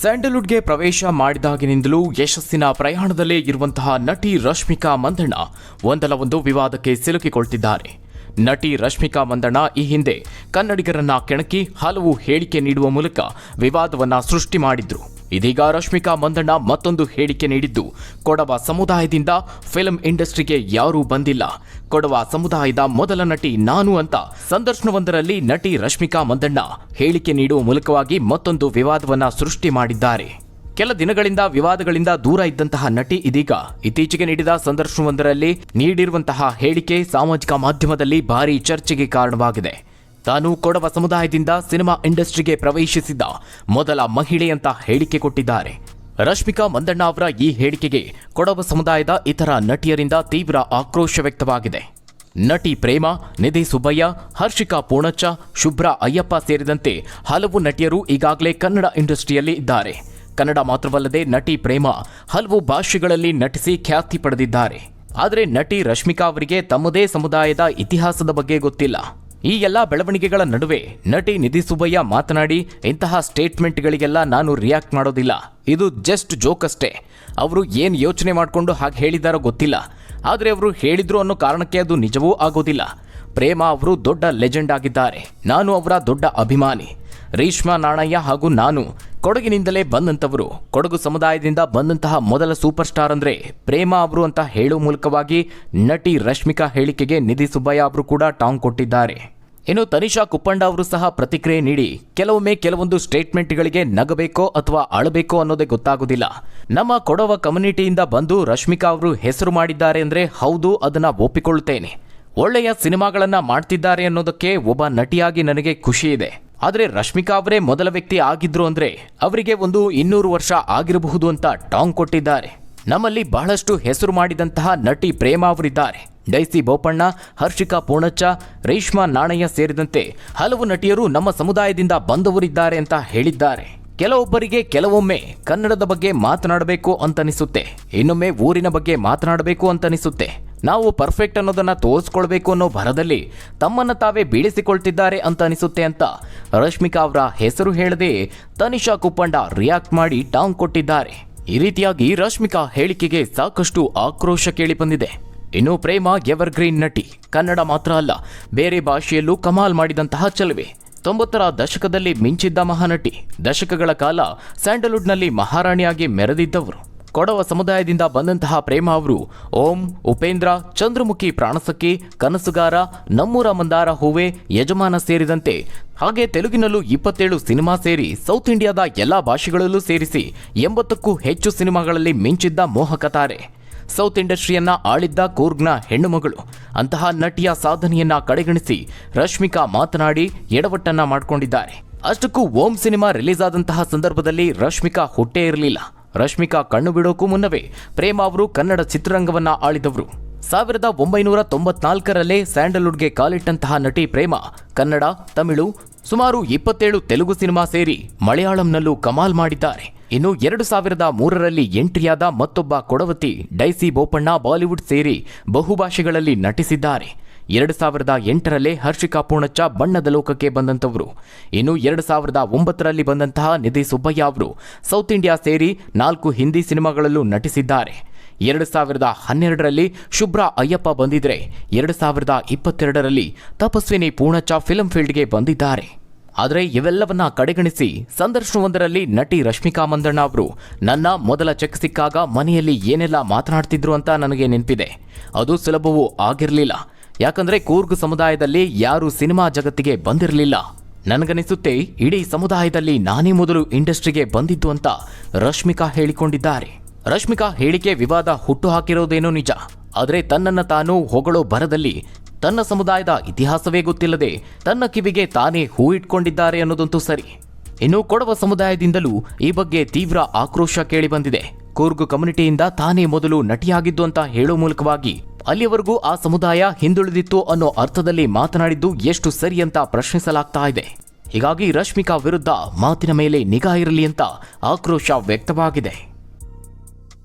ಸ್ಯಾಂಡಲ್ವುಡ್ಗೆ ಪ್ರವೇಶ ಮಾಡಿದಾಗಿನಿಂದಲೂ ಯಶಸ್ಸಿನ ಪ್ರಯಾಣದಲ್ಲೇ ಇರುವಂತಹ ನಟಿ ರಶ್ಮಿಕಾ ಮಂದಣ್ಣ ಒಂದಲ್ಲ ಒಂದು ವಿವಾದಕ್ಕೆ ಸಿಲುಕಿಕೊಳ್ತಿದ್ದಾರೆ. ನಟಿ ರಶ್ಮಿಕಾ ಮಂದಣ್ಣ ಈ ಹಿಂದೆ ಕನ್ನಡಿಗರನ್ನ ಕೆಣಕಿ ಹಲವು ಹೇಳಿಕೆ ನೀಡುವ ಮೂಲಕ ವಿವಾದವನ್ನ ಸೃಷ್ಟಿ ಮಾಡಿದ್ರು. ಇದೀಗ ರಶ್ಮಿಕಾ ಮಂದಣ್ಣ ಮತ್ತೊಂದು ಹೇಳಿಕೆ ನೀಡಿದ್ದು, ಕೊಡವ ಸಮುದಾಯದಿಂದ ಫಿಲಂ ಇಂಡಸ್ಟ್ರಿಗೆ ಯಾರೂ ಬಂದಿಲ್ಲ. ಕೊಡವ ಸಮುದಾಯದ ಮೊದಲ ನಟಿ ನಾನು ಅಂತ ಸಂದರ್ಶನವೊಂದರಲ್ಲಿ ನಟಿ ರಶ್ಮಿಕಾ ಮಂದಣ್ಣ ಹೇಳಿಕೆ ನೀಡುವ ಮೂಲಕವಾಗಿ ಮತ್ತೊಂದು ವಿವಾದವನ್ನ ಸೃಷ್ಟಿ ಮಾಡಿದ್ದಾರೆ. ಕೆಲ ದಿನಗಳಿಂದ ವಿವಾದಗಳಿಂದ ದೂರ ಇದ್ದಂತಹ ನಟಿ ಇದೀಗ ಇತ್ತೀಚೆಗೆ ನೀಡಿದ ಸಂದರ್ಶನವೊಂದರಲ್ಲಿ ನೀಡಿರುವಂತಹ ಹೇಳಿಕೆ ಸಾಮಾಜಿಕ ಮಾಧ್ಯಮದಲ್ಲಿ ಭಾರೀ ಚರ್ಚೆಗೆ ಕಾರಣವಾಗಿದೆ. ತಾನು ಕೊಡವ ಸಮುದಾಯದಿಂದ ಸಿನಿಮಾ ಇಂಡಸ್ಟ್ರಿಗೆ ಪ್ರವೇಶಿಸಿದ ಮೊದಲ ಮಹಿಳೆ ಅಂತ ಹೇಳಿಕೆ ಕೊಟ್ಟಿದ್ದಾರೆ. ರಶ್ಮಿಕಾ ಮಂದಣ್ಣ ಅವರ ಈ ಹೇಳಿಕೆಗೆ ಕೊಡವ ಸಮುದಾಯದ ಇತರ ನಟಿಯರಿಂದ ತೀವ್ರ ಆಕ್ರೋಶ ವ್ಯಕ್ತವಾಗಿದೆ. ನಟಿ ಪ್ರೇಮ, ನಿಧಿ ಸುಬ್ಬಯ್ಯ, ಹರ್ಷಿಕಾ ಪೂಣಚ್ಚ ಶುಭ್ರ ಅಯ್ಯಪ್ಪ ಸೇರಿದಂತೆ ಹಲವು ನಟಿಯರು ಈಗಾಗಲೇ ಕನ್ನಡ ಇಂಡಸ್ಟ್ರಿಯಲ್ಲಿ ಇದ್ದಾರೆ. ಕನ್ನಡ ಮಾತ್ರವಲ್ಲದೆ ನಟಿ ಪ್ರೇಮ ಹಲವು ಭಾಷೆಗಳಲ್ಲಿ ನಟಿಸಿ ಖ್ಯಾತಿ ಪಡೆದಿದ್ದಾರೆ. ಆದರೆ ನಟಿ ರಶ್ಮಿಕಾ ಅವರಿಗೆ ತಮ್ಮದೇ ಸಮುದಾಯದ ಇತಿಹಾಸದ ಬಗ್ಗೆ ಗೊತ್ತಿಲ್ಲ. ಈ ಎಲ್ಲಾ ಬೆಳವಣಿಗೆಗಳ ನಡುವೆ ನಟಿ ನಿಧಿ ಸುಬ್ಬಯ್ಯ ಮಾತನಾಡಿ, ಇಂತಹ ಸ್ಟೇಟ್ಮೆಂಟ್ಗಳಿಗೆಲ್ಲ ನಾನು ರಿಯಾಕ್ಟ್ ಮಾಡೋದಿಲ್ಲ. ಇದು ಜಸ್ಟ್ ಜೋಕ್ ಅಷ್ಟೇ. ಅವರು ಏನು ಯೋಚನೆ ಮಾಡಿಕೊಂಡು ಹಾಗೆ ಹೇಳಿದಾರೋ ಗೊತ್ತಿಲ್ಲ. ಆದರೆ ಅವರು ಹೇಳಿದ್ರು ಅನ್ನೋ ಕಾರಣಕ್ಕೆ ಅದು ನಿಜವೂ ಆಗೋದಿಲ್ಲ. ಪ್ರೇಮ ಅವರು ದೊಡ್ಡ ಲೆಜೆಂಡ್ ಆಗಿದ್ದಾರೆ. ನಾನು ಅವರ ದೊಡ್ಡ ಅಭಿಮಾನಿ. ರೇಷ್ಮಾ ನಾಣಯ್ಯ ಹಾಗೂ ನಾನು ಕೊಡಗಿನಿಂದಲೇ ಬಂದಂಥವರು, ಕೊಡಗು ಸಮುದಾಯದಿಂದ ಬಂದಂತಹ ಮೊದಲ ಸೂಪರ್ ಸ್ಟಾರ್ ಅಂದ್ರೆ ಪ್ರೇಮ ಅವರು ಅಂತ ಹೇಳುವ ಮೂಲಕವಾಗಿ ನಟಿ ರಶ್ಮಿಕಾ ಹೇಳಿಕೆಗೆ ನಿಧಿ ಸುಬ್ಬಯ್ಯ ಅವರು ಕೂಡ ಟಾಂಗ್ ಕೊಟ್ಟಿದ್ದಾರೆ. ಇನ್ನು ತನಿಷಾ ಕುಪ್ಪಂಡ ಅವರು ಸಹ ಪ್ರತಿಕ್ರಿಯೆ ನೀಡಿ, ಕೆಲವೊಮ್ಮೆ ಕೆಲವೊಂದು ಸ್ಟೇಟ್ಮೆಂಟ್ಗಳಿಗೆ ನಗಬೇಕೋ ಅಥವಾ ಅಳಬೇಕೋ ಅನ್ನೋದೇ ಗೊತ್ತಾಗೋದಿಲ್ಲ. ನಮ್ಮ ಕೊಡವ ಕಮ್ಯುನಿಟಿಯಿಂದ ಬಂದು ರಶ್ಮಿಕಾ ಅವರು ಹೆಸರು ಮಾಡಿದ್ದಾರೆ ಅಂದ್ರೆ ಹೌದು, ಅದನ್ನ ಒಪ್ಪಿಕೊಳ್ಳುತ್ತೇನೆ. ಒಳ್ಳೆಯ ಸಿನಿಮಾಗಳನ್ನ ಮಾಡ್ತಿದ್ದಾರೆ ಅನ್ನೋದಕ್ಕೆ ಒಬ್ಬ ನಟಿಯಾಗಿ ನನಗೆ ಖುಷಿ ಇದೆ. ಆದರೆ ರಶ್ಮಿಕಾ ಅವರೇ ಮೊದಲ ವ್ಯಕ್ತಿ ಆಗಿದ್ರು ಅಂದ್ರೆ ಅವರಿಗೆ ಒಂದು ಇನ್ನೂರು ವರ್ಷ ಆಗಿರಬಹುದು ಅಂತ ಟಾಂಗ್ ಕೊಟ್ಟಿದ್ದಾರೆ. ನಮ್ಮಲ್ಲಿ ಬಹಳಷ್ಟು ಹೆಸರು ಮಾಡಿದಂತಹ ನಟಿ ಪ್ರೇಮಾ ಅವರಿದ್ದಾರೆ. ಡೈಸಿ ಬೋಪಣ್ಣ, ಹರ್ಷಿಕಾ ಪೂಣಚ್ಚ ರೇಷ್ಮಾ ನಾಣಯ್ಯ ಸೇರಿದಂತೆ ಹಲವು ನಟಿಯರು ನಮ್ಮ ಸಮುದಾಯದಿಂದ ಬಂದವರಿದ್ದಾರೆ ಅಂತ ಹೇಳಿದ್ದಾರೆ. ಕೆಲವೊಬ್ಬರಿಗೆ ಕೆಲವೊಮ್ಮೆ ಕನ್ನಡದ ಬಗ್ಗೆ ಮಾತನಾಡಬೇಕು ಅಂತನಿಸುತ್ತೆ. ಇನ್ನೊಮ್ಮೆ ಊರಿನ ಬಗ್ಗೆ ಮಾತನಾಡಬೇಕು ಅಂತನಿಸುತ್ತೆ. ನಾವು ಪರ್ಫೆಕ್ಟ್ ಅನ್ನೋದನ್ನು ತೋರಿಸ್ಕೊಳ್ಬೇಕು ಅನ್ನೋ ಭರದಲ್ಲಿ ತಮ್ಮನ್ನ ತಾವೇ ಬೀಳಿಸಿಕೊಳ್ತಿದ್ದಾರೆ ಅಂತ ಅನಿಸುತ್ತೆ ಅಂತ ರಶ್ಮಿಕಾ ಅವರ ಹೆಸರು ಹೇಳದೆ ತನಿಷಾ ಕುಪ್ಪಂಡ ರಿಯಾಕ್ಟ್ ಮಾಡಿ ಟಾಂಗ್ ಕೊಟ್ಟಿದ್ದಾರೆ. ಈ ರೀತಿಯಾಗಿ ರಶ್ಮಿಕಾ ಹೇಳಿಕೆಗೆ ಸಾಕಷ್ಟು ಆಕ್ರೋಶ ಕೇಳಿಬಂದಿದೆ. ಇನ್ನು ಪ್ರೇಮ ಎವರ್ಗ್ರೀನ್ ನಟಿ, ಕನ್ನಡ ಮಾತ್ರ ಅಲ್ಲ, ಬೇರೆ ಭಾಷೆಯಲ್ಲೂ ಕಮಾಲ್ ಮಾಡಿದಂತಹ ಚಲುವೆ. ತೊಂಬತ್ತರ ದಶಕದಲ್ಲಿ ಮಿಂಚಿದ್ದ ಮಹಾನಟಿ, ದಶಕಗಳ ಕಾಲ ಸ್ಯಾಂಡಲ್ವುಡ್ನಲ್ಲಿ ಮಹಾರಾಣಿಯಾಗಿ ಮೆರೆದಿದ್ದವರು. ಕೊಡವ ಸಮುದಾಯದಿಂದ ಬಂದಂತಹ ಪ್ರೇಮ ಅವರು ಓಂ ಉಪೇಂದ್ರ ಚಂದ್ರಮುಖಿ ಪ್ರಾಣಸಕ್ಕೆ ಕನಸುಗಾರ ನಮ್ಮೂರ ಮಂದಾರ ಹೂವೆ ಯಜಮಾನ ಸೇರಿದಂತೆ ಹಾಗೆ ತೆಲುಗಿನಲ್ಲೂ ಇಪ್ಪತ್ತೇಳು ಸಿನಿಮಾ ಸೇರಿ ಸೌತ್ ಇಂಡಿಯಾದ ಎಲ್ಲ ಭಾಷೆಗಳಲ್ಲೂ ಸೇರಿಸಿ ಎಂಬತ್ತಕ್ಕೂ ಹೆಚ್ಚು ಸಿನಿಮಾಗಳಲ್ಲಿ ಮಿಂಚಿದ್ದ ಮೋಹಕ ತಾರೆ. ಸೌತ್ ಇಂಡಸ್ಟ್ರಿಯನ್ನ ಆಳಿದ್ದ ಕೂರ್ಗ್ನ ಹೆಣ್ಣುಮಗಳು. ಅಂತಹ ನಟಿಯ ಸಾಧನೆಯನ್ನ ಕಡೆಗಣಿಸಿ ರಶ್ಮಿಕಾ ಮಾತನಾಡಿ ಎಡವಟ್ಟನ್ನ ಮಾಡಿಕೊಂಡಿದ್ದಾರೆ. ಅಷ್ಟಕ್ಕೂ ಓಂ ಸಿನಿಮಾ ರಿಲೀಸ್ ಆದಂತಹ ಸಂದರ್ಭದಲ್ಲಿ ರಶ್ಮಿಕಾ ಹುಟ್ಟೇ ಇರಲಿಲ್ಲ. ರಶ್ಮಿಕಾ ಕಣ್ಣು ಬಿಡೋಕ್ಕೂ ಮುನ್ನವೇ ಪ್ರೇಮ ಅವರು ಕನ್ನಡ ಚಿತ್ರರಂಗವನ್ನ ಆಳಿದವರು. ಸಾವಿರದ ಒಂಬೈನೂರ ತೊಂಬತ್ನಾಲ್ಕರಲ್ಲೇ ಸ್ಯಾಂಡಲ್ವುಡ್ಗೆ ಕಾಲಿಟ್ಟಂತಹ ನಟಿ ಪ್ರೇಮ, ಕನ್ನಡ, ತಮಿಳು, ಸುಮಾರು ಇಪ್ಪತ್ತೇಳು ತೆಲುಗು ಸಿನಿಮಾ ಸೇರಿ ಮಲಯಾಳಂನಲ್ಲೂ ಕಮಾಲ್ ಮಾಡಿದ್ದಾರೆ. ಇನ್ನು ಎರಡು ಸಾವಿರದ ಮೂರರಲ್ಲಿ ಎಂಟ್ರಿಯಾದ ಮತ್ತೊಬ್ಬ ಕೊಡವತಿ ಡೈಸಿ ಬೋಪಣ್ಣ ಬಾಲಿವುಡ್ ಸೇರಿ ಬಹುಭಾಷೆಗಳಲ್ಲಿ ನಟಿಸಿದ್ದಾರೆ. ಎರಡು ಸಾವಿರದ ಎಂಟರಲ್ಲೇ ಹರ್ಷಿಕಾ ಪೂರ್ಣಚ್ಚ ಬಣ್ಣದ ಲೋಕಕ್ಕೆ ಬಂದಂಥವರು. ಇನ್ನು ಎರಡು ಸಾವಿರದ ಒಂಬತ್ತರಲ್ಲಿ ಬಂದಂತಹ ನಿಧಿ ಸುಬ್ಬಯ್ಯ ಅವರು ಸೌತ್ ಇಂಡಿಯಾ ಸೇರಿ ನಾಲ್ಕು ಹಿಂದಿ ಸಿನಿಮಾಗಳಲ್ಲೂ ನಟಿಸಿದ್ದಾರೆ. ಎರಡು ಸಾವಿರದ ಹನ್ನೆರಡರಲ್ಲಿ ಶುಭ್ರ ಅಯ್ಯಪ್ಪ ಬಂದಿದ್ರೆ ಎರಡು ಸಾವಿರದ ಇಪ್ಪತ್ತೆರಡರಲ್ಲಿ ತಪಸ್ವಿನಿ ಪೂರ್ಣಚ್ಚ ಫಿಲ್ಮ್ ಫೀಲ್ಡ್ಗೆ ಬಂದಿದ್ದಾರೆ. ಆದರೆ ಇವೆಲ್ಲವನ್ನ ಕಡೆಗಣಿಸಿ ಸಂದರ್ಶನವೊಂದರಲ್ಲಿ ನಟಿ ರಶ್ಮಿಕಾ ಮಂದಣ್ಣ ಅವರು, ನನ್ನ ಮೊದಲ ಚೆಕ್ ಸಿಕ್ಕಾಗ ಮನೆಯಲ್ಲಿ ಏನೆಲ್ಲ ಮಾತನಾಡ್ತಿದ್ರು ಅಂತ ನನಗೆ ನೆನಪಿದೆ. ಅದು ಸುಲಭವೂ ಆಗಿರಲಿಲ್ಲ. ಯಾಕಂದ್ರೆ ಕೂರ್ಗ್ ಸಮುದಾಯದಲ್ಲಿ ಯಾರು ಸಿನಿಮಾ ಜಗತ್ತಿಗೆ ಬಂದಿರಲಿಲ್ಲ. ನನಗನಿಸುತ್ತೆ ಇಡೀ ಸಮುದಾಯದಲ್ಲಿ ನಾನೇ ಮೊದಲು ಇಂಡಸ್ಟ್ರಿಗೆ ಬಂದಿದ್ದು ಅಂತ ರಶ್ಮಿಕಾ ಹೇಳಿಕೊಂಡಿದ್ದಾರೆ. ರಶ್ಮಿಕಾ ಹೇಳಿಕೆ ವಿವಾದ ಹುಟ್ಟು ಹಾಕಿರೋದೇನೋ ನಿಜ. ಆದರೆ ತನ್ನನ್ನ ತಾನು ಹೊಗಳೋ ಬರದಲ್ಲಿ ತನ್ನ ಸಮುದಾಯದ ಇತಿಹಾಸವೇ ಗೊತ್ತಿಲ್ಲದೆ ತನ್ನ ಕಿವಿಗೆ ತಾನೇ ಹೂ ಇಟ್ಕೊಂಡಿದ್ದಾರೆ ಅನ್ನೋದಂತೂ ಸರಿ. ಇನ್ನು ಕೊಡವ ಸಮುದಾಯದಿಂದಲೂ ಈ ಬಗ್ಗೆ ತೀವ್ರ ಆಕ್ರೋಶ ಕೇಳಿಬಂದಿದೆ. ಕೂರ್ಗು ಕಮ್ಯುನಿಟಿಯಿಂದ ತಾನೇ ಮೊದಲು ನಟಿಯಾಗಿದ್ದು ಅಂತ ಹೇಳೋ ಮೂಲಕವಾಗಿ ಅಲ್ಲಿವರೆಗೂ ಆ ಸಮುದಾಯ ಹಿಂದುಳಿದಿತ್ತು ಅನ್ನೋ ಅರ್ಥದಲ್ಲಿ ಮಾತನಾಡಿದ್ದು ಎಷ್ಟು ಸರಿ ಅಂತ ಪ್ರಶ್ನಿಸಲಾಗ್ತಾ ಇದೆ. ಹೀಗಾಗಿ ರಶ್ಮಿಕಾ ವಿರುದ್ಧ ಮಾತಿನ ಮೇಲೆ ನಿಗಾ ಇರಲಿ ಅಂತ ಆಕ್ರೋಶ ವ್ಯಕ್ತವಾಗಿದೆ.